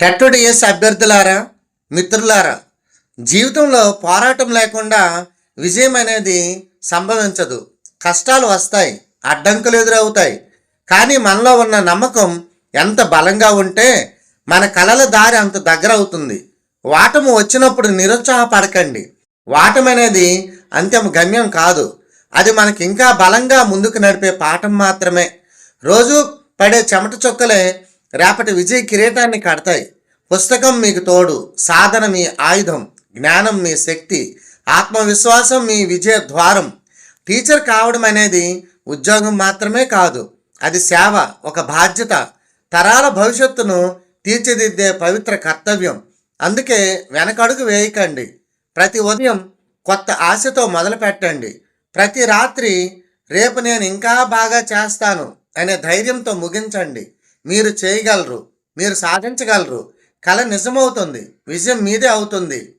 టెట్టుడిఎస్ అభ్యర్థులారా మిత్రులారా జీవితంలో పోరాటం లేకుండా విజయం అనేది సంభవించదు. కష్టాలు వస్తాయి అడ్డంకులు ఎదురవుతాయి. కానీ మనలో ఉన్న నమ్మకం ఎంత బలంగా ఉంటే మన కలల దారి అంత దగ్గర అవుతుంది వాటము వచ్చినప్పుడు నిరుత్సాహపడకండి. వాటం అనేది అంత్యం గమ్యం కాదు. అది మనకి ఇంకా బలంగా ముందుకు నడిపే పాఠం మాత్రమే. రోజు పడే చెమట చుక్కలే రేపటి విజయ కిరీటాన్ని కడతాయి. పుస్తకం మీకు తోడు సాధన మీ ఆయుధం జ్ఞానం మీ శక్తి ఆత్మవిశ్వాసం మీ విజయ ద్వారం. టీచర్ కావడం అనేది ఉద్యోగం మాత్రమే కాదు అది సేవ ఒక బాధ్యత. తరాల భవిష్యత్తును తీర్చిదిద్దే పవిత్ర కర్తవ్యం. అందుకే వెనకడుగు వేయకండి. ప్రతి ఉదయం కొత్త ఆశతో మొదలుపెట్టండి ప్రతి రాత్రి రేపు నేను ఇంకా బాగా చేస్తాను అనే ధైర్యంతో ముగించండి. మీరు చేయగలరు మీరు సాధించగలరు. కళ నిజమవుతుంది విజయం మీదే అవుతుంది.